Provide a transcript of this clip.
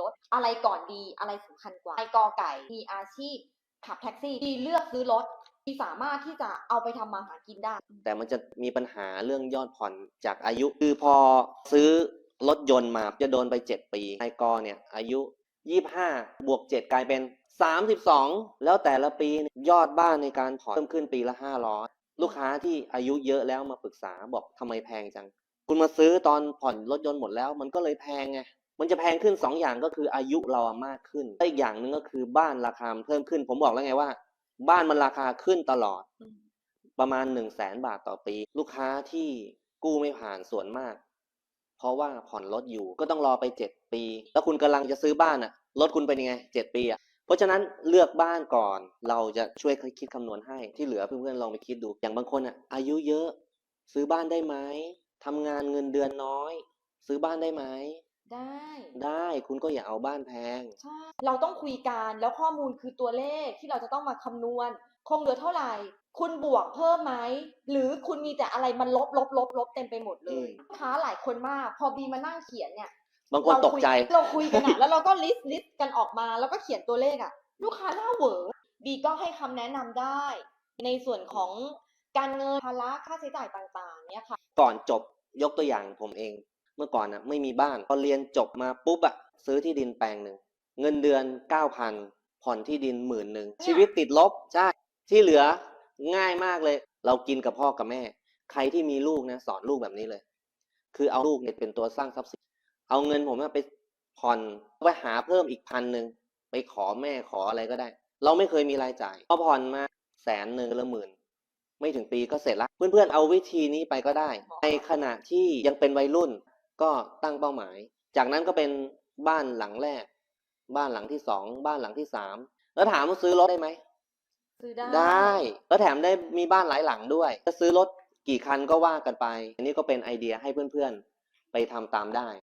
รถ อะไรก่อนดีอะไรสำคัญกว่าไอกอไก่มีอาชีพขับแท็กซี่ดีเลือกซื้อรถดีสามารถที่จะเอาไปทำมาหากินได้ แต่มันจะมีปัญหาเรื่องยอดผ่อนจากอายุ คือพอซื้อรถยนต์มาจะโดนไปเจ็ดปีนายกอเนี่ยอายุยี่ห้าบวกเจ็ดกลายเป็นสามสิบสองแล้วแต่ละปียอดบ้านในการผ่อนเพิ่มขึ้นปีละห้าร้อลูกค้าที่อายุเยอะแล้วมาปรึกษาบอกทำไมแพงจัง คุณมาซื้อตอนผ่อนรถยนต์หมดแล้ว มันก็เลยแพงไง มันจะแพงขึ้นสองอย่างก็คืออายุเราอะมากขึ้นและอีกอย่างหนึ่งก็คือบ้านราคามันเพิ่มขึ้น ผมบอกแล้วไงว่า บ้านมันราคาขึ้นตลอดอืมประมาณหนึ่งแสนบาทต่อปี ลูกค้าที่กู้ไม่ผ่านส่วนมาก เพราะว่าผ่อนรถอยู่ก็ต้องรอไปเจ็ดปี แล้วคุณกำลังจะซื้อบ้านอะรถคุณเป็นยังไงเจ็ดปีอะเพราะฉะนั้นเลือกบ้านก่อนเราจะช่วยคิดคำนวณให้ที่เหลือเพื่อนๆลองไปคิดดู อย่างบางคนอะอายุเยอะ ซื้อบ้านได้ไหมทำงานเงินเดือนน้อย ซื้อบ้านได้ไหม ได้ ได้คุณก็อย่าเอาบ้านแพง ใช่ เราต้องคุยกันแล้วข้อมูลคือตัวเลขที่เราจะต้องมาคำนวณ คงเหลือเท่าไหร่ คุณบวกเพิ่มไหม หรือคุณมีแต่อะไรมันลบลบลบลบเต็มไปหมดเลอืยมลูกค้าหลายคนมาก พอบีมานั่งเขียนเนี่ยบางคนตกใจเราคุยเราคุยกันอะแล้วเราก็ลิสต์ลิสต์กันออกมาแล้วก็เขียนตัวเลขอะลูกค้าหน้าเหวอบีก็ให้คำแนะนำได้ ในส่วนของการเงินภาระค่าใช้จ่ายต่างๆ เนี่ยค่ะ ก่อนจบยกตัวอย่างผมเอง เมื่อก่อนน่ะไม่มีบ้านพอเรียนจบมาปุ๊บอะซื้อที่ดินแปลงหนึ่งเงินเดือนเก้าพันผ่อนที่ดินหมื่นหนึ่งเนี่ยชีวิตติดลบใช่ที่เหลือง่ายมากเลย เรากินกับพ่อกับแม่ ใครที่มีลูกนะสอนลูกแบบนี้เลย คือเอาลูกเนี่ยเป็นตัวสร้างทรัพย์สินเอาเงินผมอะไปผ่อนไปหาเพิ่มอีกพันหนึ่งไปขอแม่ขออะไรก็ได้ เราไม่เคยมีรายจ่ายพอผ่อนมาแสนหนึ่งละหมื่นไม่ถึงปีก็เสร็จละเพื่อนๆเอาวิธีนี้ไปก็ได้ ในขณะที่ยังเป็นวัยรุ่น ก็ตั้งเป้าหมาย จากนั้นก็เป็นบ้านหลังแรก บ้านหลังที่สองบ้านหลังที่สามแล้วถามว่าซื้อรถได้ไหมซื้อได้ได้แล้วแถมได้มีบ้านหลายหลังด้วยจะซื้อรถกี่คันก็ว่ากันไป อันนี้ก็เป็นไอเดียให้เพื่อนๆไปทำตามได้